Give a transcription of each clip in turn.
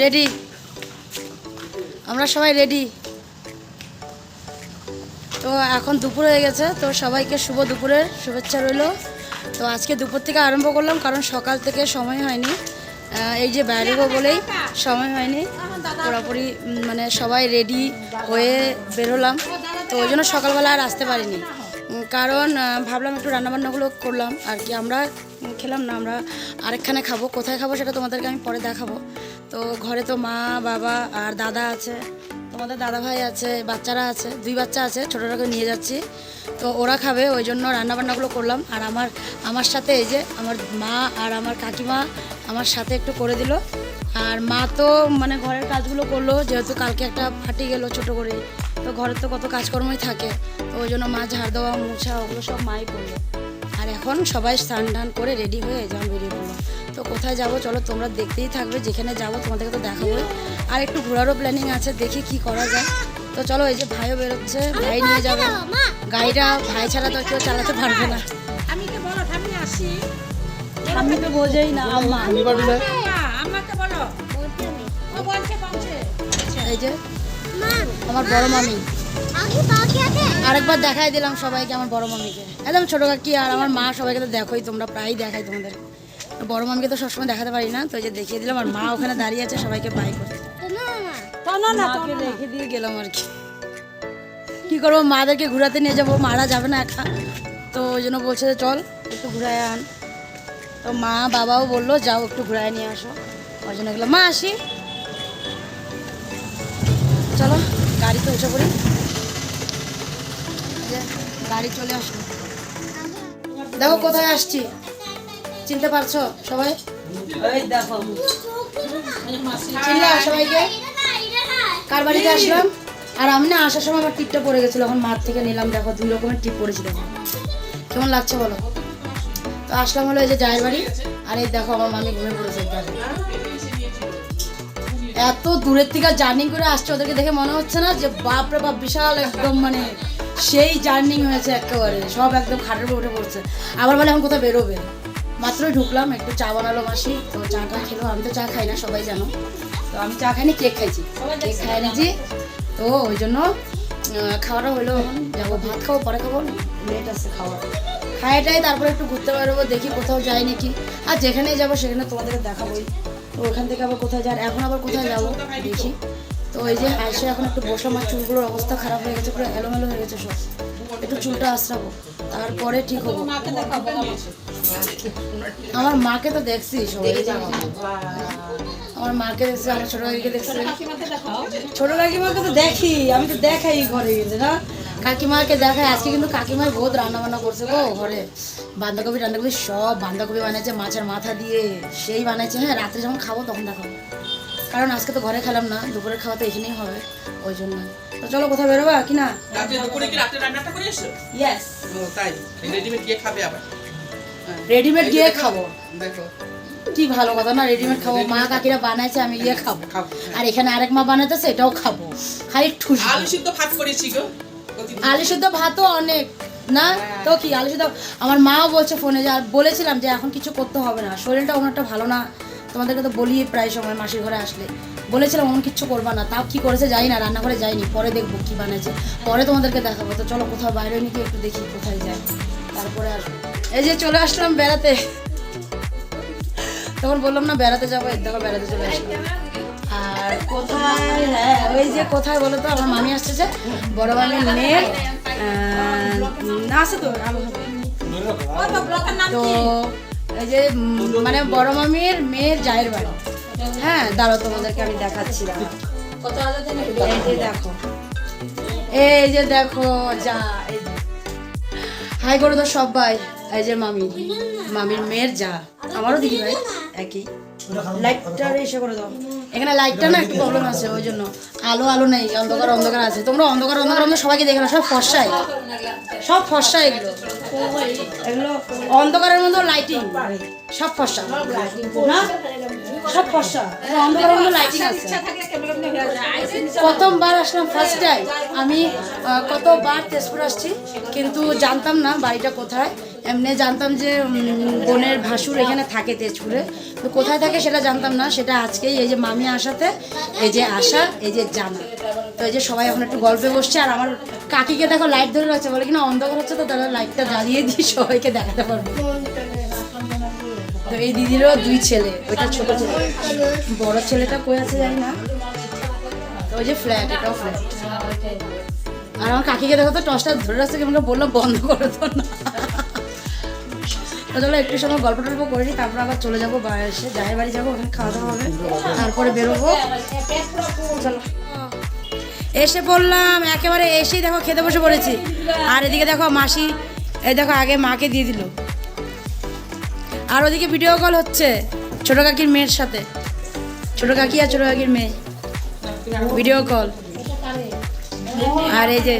Ready আমরা সবাই ready তো এখন দুপুর হয়ে গেছে, তো সবাইকে শুভ দুপুরের শুভেচ্ছা রইল। তো আজকে দুপুর থেকে আরম্ভ করলাম, কারণ সকাল থেকে সময় হয়নি। এই যে বেরোবো বলেই সময় হয়নি। পুরোপুরি মানে সবাই রেডি হয়ে বেরোলাম। তো ওই জন্য সকালবেলা আর আসতে পারিনি। কারণ ভাবলাম একটু রান্নাবান্নাগুলো করলাম। আর কি আমরা খেলাম না, আমরা আরেকখানে খাব। কোথায় খাব সেটা তোমাদেরকে আমি পরে দেখাবো। তো ঘরে তো মা, বাবা আর দাদা আছে। তোমাদের দাদা ভাই আছে, বাচ্চারা আছে, দুই বাচ্চা আছে, ছোটোটাকে নিয়ে যাচ্ছি। তো ওরা খাবে, ওই জন্য রান্নাবান্নাগুলো করলাম। আর আমার আমার সাথে এই যে আমার মা আর আমার কাকিমা আমার সাথে একটু করে দিল। আর মা তো মানে ঘরের কাজগুলো করল, যেহেতু কালকে একটা ফাটি গেল ছোট করে তো ঘরের তো কত কাজকর্মই থাকে, তো ওই জন্য মা ঝাড় দেওয়া, মোছা, ওগুলো সব মাই করল। আর এখন সবাই স্নান টান করে রেডি হয়ে যেমন বেরিয়ে পড়ল। তো কোথায় যাব? চলো তোমরা দেখতেই থাকবে যেখানে যাব তোমাদেরকে তো দেখাবো। আর একটু ঘোরারও প্ল্যানিং আছে দেখি কি করা যায়। তো চলো এই যে ভাইও বেরোচ্ছে ভাই নিয়ে যাবে। গাড়িটা ভাই ছাড়া তো কেউ চালাতে পারবে না। আমি কে বলো আমি আসি। আমি তো বোঝেই না আম্মা। আমাকে বলো। ও বলছে বলছে এই যে আমার বড় মামি। আরেকবার দেখাই দিলাম সবাইকে আমার বড় মামিকে। একদম ছোটো কাকি আর আমার মা সবাইকে তো দেখোই তোমরা প্রায়ই দেখাই তোমাদের। বড় মামিকে তো সবসময় দেখাতে পারি না তো যে দেখিয়ে দিলাম আর মা ওখানে দাঁড়িয়ে আছে সবাইকে বাই করে তো না না। মাকে রেখে দিয়ে গেলাম আর কি। কি করব মাদেরকে ঘুরাতে নিয়ে যাব মারা যাবে না একা। তো ওই জন্য বলছে যে চল একটু ঘুরায় আন। তো মা বাবাও বলল যাও একটু ঘুরায় নিয়ে আসো। ওই জন্য গেলাম। মা আসি। চলো গাড়িতে উঠে পড়ি গাড়ি চলে আসো দেখো কোথায় আসছি। চিনতে পারছ সবাই? চিনলাম সবাইকে? কার বাড়িতে আসলাম? আর আমি না আসার সময় আমার টিপটা পড়ে গেছিল এখন মাঠ থেকে নিলাম দেখো দুই রকমের টিপ পড়েছিল। কেমন লাগছে বলো? তো আসলাম হলো এই যে জায়ের বাড়ি আর এই দেখো আমার মামি ঘুরে পড়েছে দেখো। এত দূরের থেকে জার্নি করে আসছে ওদেরকে দেখে মনে হচ্ছে না যে বাপ রে বাপ বিশাল একদম মানে সেই জার্নি হয়েছে একেবারে সব একদম খাটের উপর উঠে পড়ছে। আবার বলে এখন কোথাও বেরোবে? মাত্রই ঢুকলাম একটু চা বানালো মাসি। তো চাটা খেলো আমি তো চা খাই না সবাই জানো। তো আমি চা খাইনি কেক খাইছি। কেক খাই নিয়েছি তো ওই জন্য খাওয়াটা হলো যাব ভাত খাব পরে খাব। লেট আছে খাওয়া। খাইটাই তারপরে একটু ঘুরতে বেরোবো দেখি কোথাও যাই নাকি। আর যেখানেই যাব সেখানে তোমাদেরকে দেখাবোই। তো ওখান থেকে আবার কোথায় যার এখন আবার কোথায় যাব দেখি। তো ওই যে আইসে এখন একটু বসে আমার চুলগুলোর অবস্থা খারাপ হয়ে গেছে পুরো এলোমেলো হয়ে গেছে সব। একটু চুলটা আশ্রাবো তারপরে ঠিক হব। দেখাবো। আমার মাকে তো দেখছি সবাই। আমার মাকে দেখছি আমার ছোট কাকিকে দেখছি। ছোট কাকিমাকে তো দেখি আমি তো দেখাই ঘরে গেছে না? কাকিমাকে দেখাই আজকে কিন্তু কাকিমাই বহুত রান্না বান্না করছে গো ঘরে। বাঁধাকপি টান্দাকপি সব বাঁধাকপি বানাইছে মাছের মাথা দিয়ে সেই বানাইছে হ্যাঁ রাত্রে যখন খাব তখন দেখাবো। কারণ আজকে তো ঘরে খেলাম না দুপুরের খাওয়া তো এখানেই হবে ওই জন্য। তো চলো কোথাও বেরোবা কি না? রাতে দুপুরে কি রাতে রান্নাটা করে এসো ইয়েস তাই। রেডিমেড গিয়ে খাবে আবার। রেডিমেড গিয়ে খাব। দেখো কি ভালো কথা না রেডিমেড খাব। মা কাকিরা বানাইছে আমি গিয়ে খাব। খাব আর এখানে আরেক মা বানাইতেছে এটাও খাব। খালি ঠুস আলু সিদ্ধ ভাত করেছি গো আলু সিদ্ধ ভাতও অনেক না? তো কি আলু সিদ্ধ আমার মাও বলছে ফোনে যে আর বলেছিলাম যে এখন কিছু করতে হবে না। শরীরটা অনেকটা ভালো না। তোমাদেরকে তো বলি প্রায় সময় মাসির ঘরে আসলে। বলেছিলাম অমন কিচ্ছু করবা না। তাও কি করেছে যাই না রান্নাঘরে যাইনি। পরে দেখব কি বানাইছে। পরে তোমাদেরকে দেখাবো। তো চলো কোথাও বাইরে নিয়ে একটু দেখি কোথায় যাই তারপরে আসব। এই যে চলে আসলাম বেড়াতে। তখন বললাম না, বেড়াতে যাব, এই দেখো বেড়াতে চলে আসলাম। আর কোথায়? হ্যাঁ ওই যে কোথায় বলো তো, আমার মামি আসতেছে বড় মামির মেয়ের না, আছে তো তো এই যে মানে বড় মামির মেয়ের জায়ের বাড়ি। হ্যাঁ দাঁড়াও, তোমাদেরকে আমি দেখাচ্ছি এই যে দেখো, এই যে দেখো, যা যে। হাই করে তো সবাই। এই যে মামি, মামির মেয়ের যা, আমারও দিদি ভাই, একই। লাইটটা এসে করে দাও। এখানে লাইটটা না একটু প্রবলেম আছে, ওই জন্য। আলো আলো নেই, অন্ধকার অন্ধকার আছে। তোমরা অন্ধকার অন্ধকার অন্ধকার সবাইকে দেখে না সব ফর্সাই সব ফর্সা এগুলো। এগুলো অন্ধকারের মধ্যে লাইটিং সব ফর্সা। সব ফর্সা। অন্ধকারের মধ্যে লাইটিং আছে। প্রথমবার আসলাম ফার্স্ট টাইম আমি কতবার তেজপুর আসছি, কিন্তু জানতাম না বাড়িটা কোথায়। এমনি জানতাম যে বোনের ভাসুর এখানে থাকে তেজপুরে। তো কোথায় থাকে সেটা জানতাম না, সেটা আজকেই এই যে মামি আসাতে, এই যে আশা, এই যে জানা। তো এই যে সবাই এখন একটু গল্পে বসছে, আর আমার কাকিকে দেখো লাইট ধরে রাখছে বলে কিনা অন্ধকার হচ্ছে তো তারা লাইটটা জ্বালিয়ে দিয়ে সবাইকে দেখাতে পারব। তো এই দিদিরও দুই ছেলে, ওইটা ছোট ছেলে। বড় ছেলেটা কই আছে জানি না। তো ওই যে ফ্ল্যাট এটাও ফ্ল্যাট আর আমার কাকিকে দেখো তো টসটা ধরে রাখছে, কেমন বলল, বন্ধ করে তো না। চলো একটু সময় গল্প টল্প করে নিই, তারপর আবার চলে যাব এসে জায়ের বাড়ি যাব, ওখানে খাওয়া দাওয়া হবে, তারপরে বেরোবো। চলো। এসে পড়লাম, একেবারে এসেই দেখো খেতে বসে পড়েছি। আর এদিকে দেখো মাসি, এই দেখো আগে মাকে দিয়ে দিল। আর ওদিকে ভিডিও কল হচ্ছে ছোট কাকির মেয়ের সাথে। ছোট কাকি আর ছোট কাকির মেয়ে। ভিডিও কল আর এই যে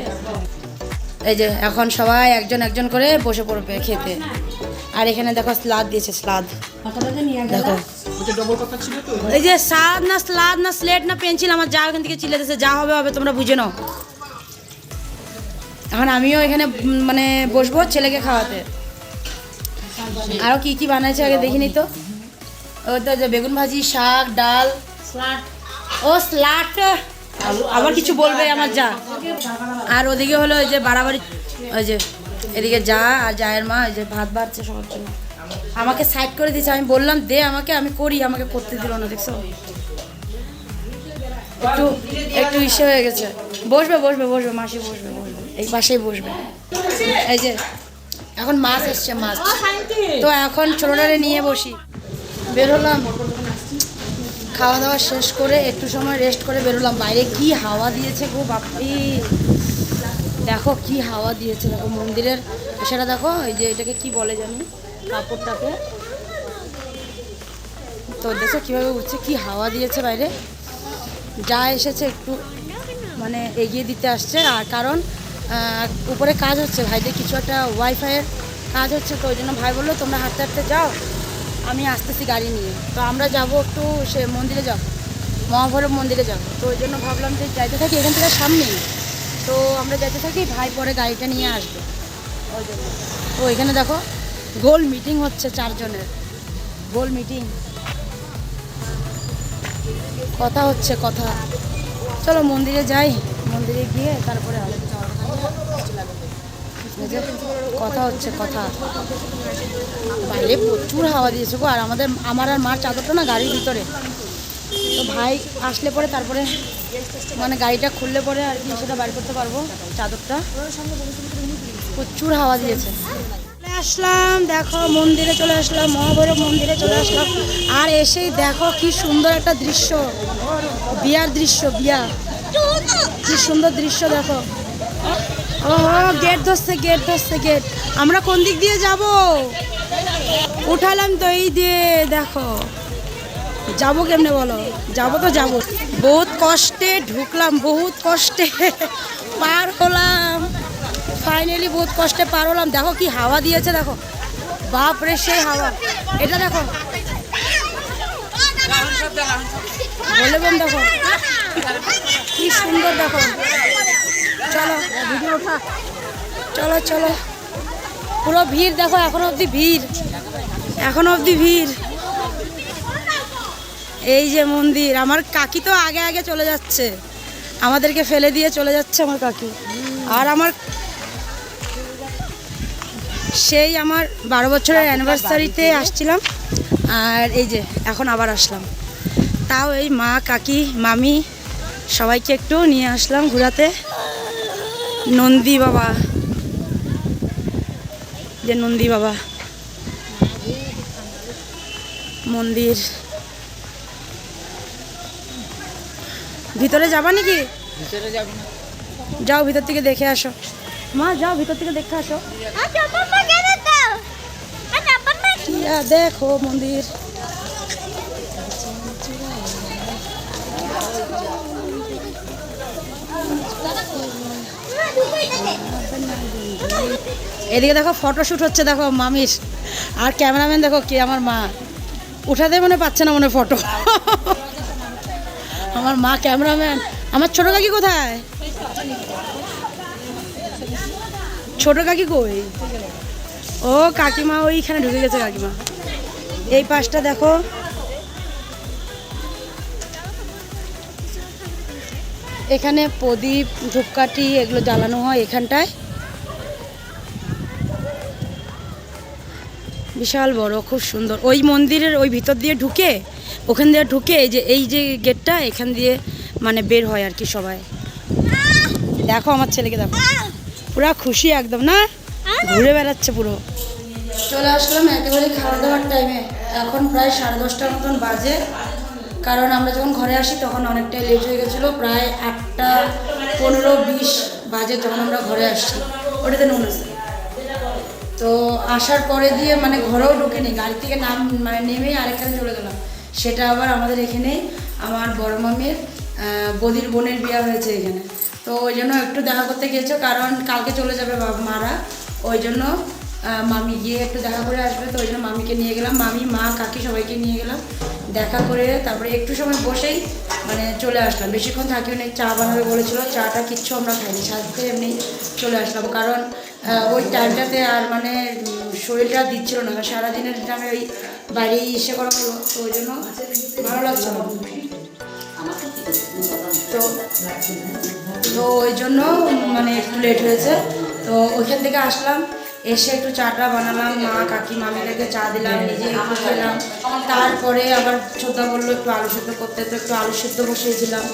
এই যে, এখন সবাই একজন একজন করে বসে পড়বে খেতে। আর এখানে দেখো স্লাদ দিয়েছে, স্লাদ। দেখো। এই যে স্লাদ না স্লাদ না স্লেট না পেন্সিল, আমার যা ওখান থেকে চিলে দিয়েছে যা হবে হবে তোমরা বুঝে নাও। এখন আমিও এখানে মানে বসবো ছেলেকে খাওয়াতে। আরও কি কি বানাইছে আগে দেখিনি তো? ওই তো যে বেগুন ভাজি, শাক, ডাল। ও স্লাট। আবার কিছু বলবে আমার যা। আর ওদিকে হলো ওই যে বাড়াবাড়ি, ওই যে এদিকে যা আর জায়ের মা ওই যে ভাত বাড়ছে সবার জন্য। আমাকে সাইড করে দিয়েছে আমি বললাম দে আমাকে আমি করি আমাকে করতে দিল না দেখছ? একটু একটু ইসে হয়ে গেছে। বসবে বসবে বসবে মাসি বসবে বসবে। এই পাশেই বসবে। এই যে এখন মাছ এসছে মাছ। তো এখন ছোটোটারে নিয়ে বসি। বেরোলাম খাওয়া দাওয়া শেষ করে একটু সময় রেস্ট করে বেরোলাম বাইরে কি হাওয়া দিয়েছে গো বাপি দেখো কি হাওয়া দিয়েছে, দেখো মন্দিরের সেটা দেখো, এই যে এটাকে কি বলে জানি? কাপড়টাকে। তো দেখো কীভাবে উঠছে, কি হাওয়া দিয়েছে বাইরে। যা এসেছে একটু মানে এগিয়ে দিতে আসছে, আর কারণ উপরে কাজ হচ্ছে। ভাইদের কিছু একটা ওয়াইফাইয়ের কাজ হচ্ছে, তো ওই জন্য ভাই বলল, তোমরা হাঁটতে হাঁটতে যাও, আমি আসতেছি গাড়ি নিয়ে। তো আমরা যাব একটু সে মন্দিরে যাব, মহাভৈরব মন্দিরে যাব। তো ওই জন্য ভাবলাম যে যাইতে থাকি এখান থেকে সামনেই। তো আমরা যাইতে থাকি, ভাই পরে গাড়িটা নিয়ে আসবে। জন্য তো এখানে দেখো, গোল মিটিং হচ্ছে চারজনের। গোল মিটিং কথা হচ্ছে কথা। চলো মন্দিরে যাই। মন্দিরে গিয়ে তারপরে কথা হচ্ছে কথা। বাইরে প্রচুর হাওয়া দিয়েছে গো, আর আমাদের, আমার আর মার চাদরটা না গাড়ির ভিতরে। তো ভাই আসলে পরে তারপরে মানে গাড়িটা খুললে পরে আর কি সেটা বাড়ি করতে পারব, চাদরটা। প্রচুর হাওয়া দিয়েছে। চলে আসলাম, দেখো, মন্দিরে চলে আসলাম, মহাভৈরব মন্দিরে চলে আসলাম। আর এসেই দেখো কি সুন্দর একটা দৃশ্য। বিয়ার দৃশ্য, বিয়া। কি সুন্দর দৃশ্য, দেখো। ও গেট ধরছে গেট ধরছে, গেট। আমরা কোন দিক দিয়ে যাব? উঠালাম তো এই দিয়ে, দেখো। যাব কেমনে বলো? যাব তো যাব বহুত কষ্টে ঢুকলাম, বহুত কষ্টে পার হলাম। ফাইনালি বহুত কষ্টে পার হলাম। দেখো কি হাওয়া দিয়েছে, দেখো। বাপ রে সেই হাওয়া। এটা দেখো। বলে বোন দেখো। কি সুন্দর দেখো। চলো, ভিডিও ওঠা। চলো চলো। পুরো ভিড় দেখো, এখনও অবধি ভিড়। এখনও অবধি ভিড়। এই যে মন্দির আমার কাকি তো আগে আগে চলে যাচ্ছে। আমাদেরকে ফেলে দিয়ে চলে যাচ্ছে আমার কাকি। আর আমার সেই আমার বারো বছরের অ্যানিভার্সারিতে আসছিলাম আর এই যে এখন আবার আসলাম। তাও এই মা কাকি মামি সবাইকে একটু নিয়ে আসলাম ঘোরাতে। নন্দী বাবা যে নন্দী বাবা মন্দির। ভিতরে যাবা নাকি? ভিতরে যাব না। যাও ভিতর থেকে দেখে আসো। মা যাও ভিতর থেকে দেখে আসো। ইয়া, দেখো মন্দির। এদিকে দেখো ফটোশ্যুট হচ্ছে দেখো মামির। আর ক্যামেরাম্যান দেখো কে আমার মা। উঠাতে মনে পাচ্ছে না মনে ফটো আমার মা ক্যামেরাম্যান। আমার ছোট কাকি কোথায়? ছোট কাকি কই? ও কাকিমা ওইখানে ঢুকে গেছে কাকিমা। এই পাশটা দেখো। এখানে প্রদীপ, ধূপকাঠি এগুলো জ্বালানো হয় এখানটায়। বিশাল বড়, খুব সুন্দর। ওই মন্দিরের ওই ভিতর দিয়ে ঢুকে ওখান দিয়ে ঢুকে এই যে এই যে গেটটা এখান দিয়ে মানে বের হয় আর কি সবাই। দেখো আমার ছেলেকে, দেখো। পুরা খুশি একদম, না? ঘুরে বেড়াচ্ছে পুরো। চলে আসলাম একেবারে খাওয়া দাওয়ার টাইমে এখন প্রায় সাড়ে দশটার মতন বাজে। কারণ আমরা যখন ঘরে আসি, তখন অনেকটাই লেট হয়ে গেছিল। প্রায় আটটা পনেরো বিশ বাজে তখন আমরা ঘরে আসছি। ওটাতে নুন আছে। তো আসার পরে দিয়ে মানে ঘরেও ঢুকিনি। গাড়ি থেকে নাম মানে নেমেই আরেকখানে চলে গেলাম। সেটা আবার আমাদের এখানেই আমার বড় মামির বদির বোনের বিয়ে হয়েছে এখানে। তো ওই জন্য একটু দেখা করতে গিয়েছো, কারণ কালকে চলে যাবে বাবা মারা। ওই জন্য মামি গিয়ে একটু দেখা করে আসবে। তো ওই জন্য মামিকে নিয়ে গেলাম। মামি, মা, কাকি সবাইকে নিয়ে গেলাম। দেখা করে তারপরে একটু সময় বসেই মানে চলে আসলাম। বেশিক্ষণ থাকিও নেই, চা বানাবে বলেছিল। চাটা কিচ্ছু আমরা খাইনি। সাথে এমনি চলে আসলাম। কারণ ওই টাইমটাতে আর মানে শরীরটা দিচ্ছিল না। সারাদিনের আমি ওই বাড়ি এসে করা হলো তো ওই জন্য ভালো লাগছিল না। তো তো ওই জন্য মানে একটু লেট হয়েছে। তো ওইখান থেকে আসলাম, এসে একটু চাটা বানালাম, মা কাকি মামিদেরকে চা দিলাম, নিজে একটু খেলাম। তারপরে আবার ছোটা বলল একটু আলু সেদ্ধ করতে, তো একটু আলু সেদ্ধ বসিয়েছিলাম,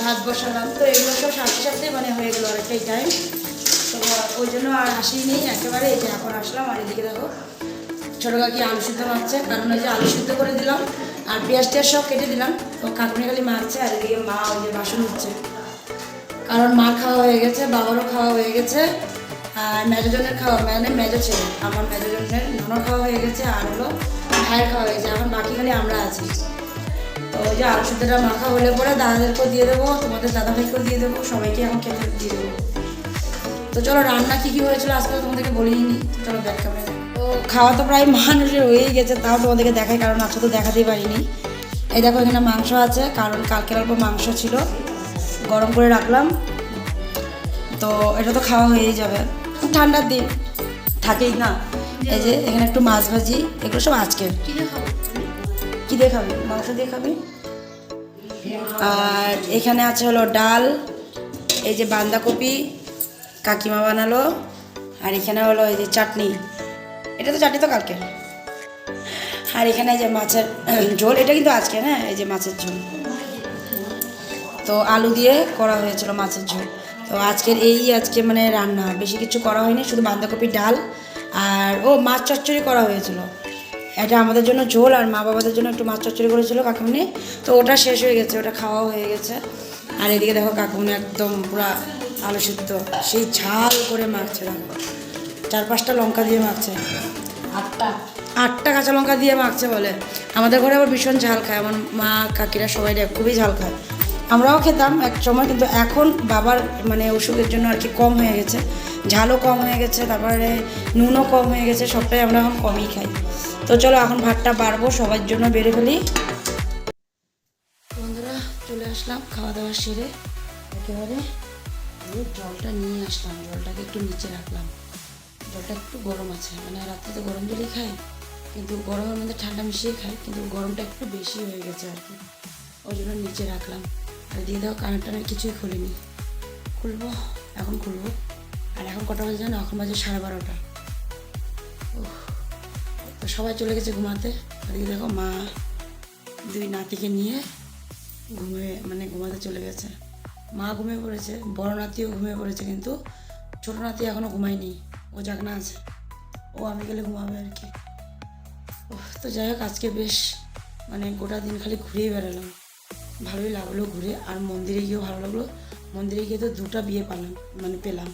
ভাত বসালাম। তো এগুলো সব সাথে সাথে মানে হয়ে গেলো অনেকটাই টাইম তো ওই জন্য আর আসিনি, একেবারে এই যে এখন আসলাম, আর এদিকে দেখো। ছোটো কাকি আলু সিদ্ধ মারছে কারণ ওই যে আলু সিদ্ধ করে দিলাম, আর পেঁয়াজ টিয়াজ সব কেটে দিলাম। তো কাকুনি খালি মারছে, আর এদিকে মা ওই যে বাসন হচ্ছে কারণ মা খাওয়া হয়ে গেছে, বাবারও খাওয়া হয়ে গেছে, আর মেজোজনের খাওয়া মানে মেজো ছেলে, আমার মেজোজনের ননর খাওয়া হয়ে গেছে, আর হলো ভাইয়ের খাওয়া হয়ে গেছে, এখন বাকি খালি আমরা আছি। তো ওই যে আলু সিদ্ধটা মাখা হলে পরে দাদাদেরকেও দিয়ে দেবো, তোমাদের দাদা ভাইকেও দিয়ে দেবো, সবাইকে এখন খেতে দিয়ে দেবো। তো চলো রান্না কী কী হয়েছিল আজকে তোমাদেরকে বলিনি, চলো ব্যাক ক্যামেরা খাওয়া তো প্রায় মানুষের হয়েই গেছে, তাও তোমাদেরকে দেখাই, কারণ আজকে তো দেখাতেই পারিনি। এই দেখো এখানে মাংস আছে, কারণ কালকের অল্প মাংস ছিল, গরম করে রাখলাম। তো এটা তো খাওয়া হয়েই যাবে। ঠান্ডার দিন, থাকেই না। এই যে এখানে একটু মাছ ভাজি, এগুলো সব আজকে। কী দিয়ে খাবি? মাংস দিয়ে খাবি? আর এখানে আছে হলো ডাল, এই যে বাঁধাকপি, কাকিমা বানালো, আর এখানে হলো এই যে চাটনি। এটা তো চাটনি তো কালকে। আর এখানে যে মাছের ঝোল, এটা কিন্তু আজকে, না? এই যে মাছের ঝোল। তো আলু দিয়ে করা হয়েছিল মাছের ঝোল। তো আজকের এই আজকে মানে রান্না, বেশি কিছু করা হয়নি, শুধু বাঁধাকপি ডাল আর, ও, মাছ চচ্চড়ি করা হয়েছিল। এটা আমাদের জন্য ঝোল আর মা বাবাদের জন্য একটু মাছ চচ্চড়ি করেছিল কাকুমনি। তো ওটা শেষ হয়ে গেছে, ওটা খাওয়াও হয়ে গেছে। আর এদিকে দেখো কাকুমনি একদম পুরা আলু সিদ্ধ, সেই ঝাল করে মাখছে দেখো চার পাঁচটা লঙ্কা দিয়ে মাখছে। আটটা? আটটা কাঁচা লঙ্কা দিয়ে মাখছে বলে। আমাদের ঘরে আবার ভীষণ ঝাল খায়। আমার মা কাকিরা সবাই খুবই ঝাল খায়। আমরাও খেতাম এক সময় কিন্তু এখন বাবার মানে অসুখের জন্য আর কি কম হয়ে গেছে। ঝালও কম হয়ে গেছে তারপরে নুনও কম হয়ে গেছে সবটাই আমরা এখন কমই খাই। তো চলো এখন ভাতটা বাড়বো সবার জন্য বেড়ে ফেলি। বন্ধুরা চলে আসলাম খাওয়া দাওয়া সেরে। একেবারে জলটা নিয়ে আসলাম জলটাকে একটু নিচে রাখলাম। জলটা একটু গরম আছে। মানে রাত্রে তো গরম জলই খাই কিন্তু গরমের মধ্যে ঠান্ডা মিশিয়ে খাই কিন্তু গরমটা একটু বেশি হয়ে গেছে আর কি। ওই জন্য নিচে রাখলাম। আর দিয়ে দাও কানের টানের কিছুই খুলিনি। খুলবো, এখন খুলবো। আর এখন কটা বাজে জানো? এখন বাজে সাড়ে বারোটা। তো সবাই চলে গেছে ঘুমাতে। আর এদিকে দেখো মা দুই নাতিকে নিয়ে ঘুমিয়ে মানে ঘুমাতে চলে গেছে। মা ঘুমিয়ে পড়েছে, বড় নাতিও ঘুমিয়ে পড়েছে, কিন্তু ছোটো নাতি এখনও ঘুমায়নি। ও জাগনা আছে ও আমি গেলে ঘুমাবে আর কি। তো যাই হোক, আজকে বেশ মানে গোটা দিন খালি ঘুরেই বেড়ালাম। ভালোই লাগল ঘুরে। আর মন্দিরে গিয়েও ভালো লাগল। মন্দিরে গিয়ে তো দুটো বিয়ে পেলাম মানে পেলাম।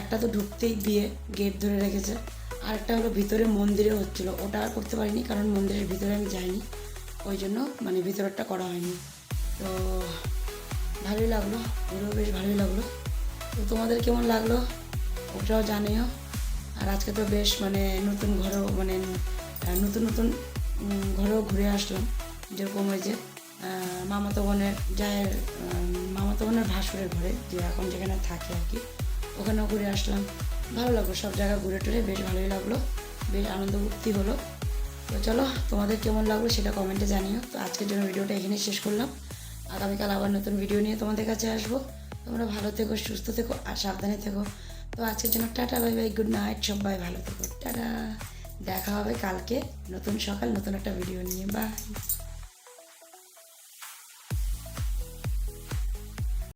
একটা তো ঢুকতেই বিয়ে, গেট ধরে রেখেছে। আর একটা হলো ভিতরে মন্দিরে হচ্ছিল। ওটা আর করতে পারিনি, কারণ মন্দিরের ভিতরে আমি যাইনি। ওই জন্য মানে ভিতরেরটা করা হয়নি। তো ভালোই লাগল, ঘুরেও বেশ ভালোই লাগল। তো তোমাদের কেমন লাগল? ওটাও জানিও। আর আজকে তো বেশ মানে নতুন ঘরেও মানে নতুন নতুন ঘরেও ঘুরে আসলাম। যেরকম ওই যে মামাতো বোনের আহ, মামাতো বোনের ভাসুরের ঘরে যে এখন যেখানে থাকে আর কি ওখানেও ঘুরে আসলাম। ভালো লাগল সব জায়গা ঘুরে টুরে বেশ ভালোই লাগল বেশ আনন্দ ফুর্তি হলো। তো চলো তোমাদের কেমন লাগল সেটা কমেন্টে জানিও। তো আজকের জন্য ভিডিওটা এখানেই শেষ করলাম। আগামীকাল আবার নতুন ভিডিও নিয়ে তোমাদের কাছে আসব। তোমরা ভালো থেকো সুস্থ থেকো আর সাবধানে থেকো। তো আজকের জন্য tata, bye bye good night সবাই ভালো থেকো। টাটা, দেখা হবে কালকে নতুন সকাল, নতুন একটা ভিডিও নিয়ে বাই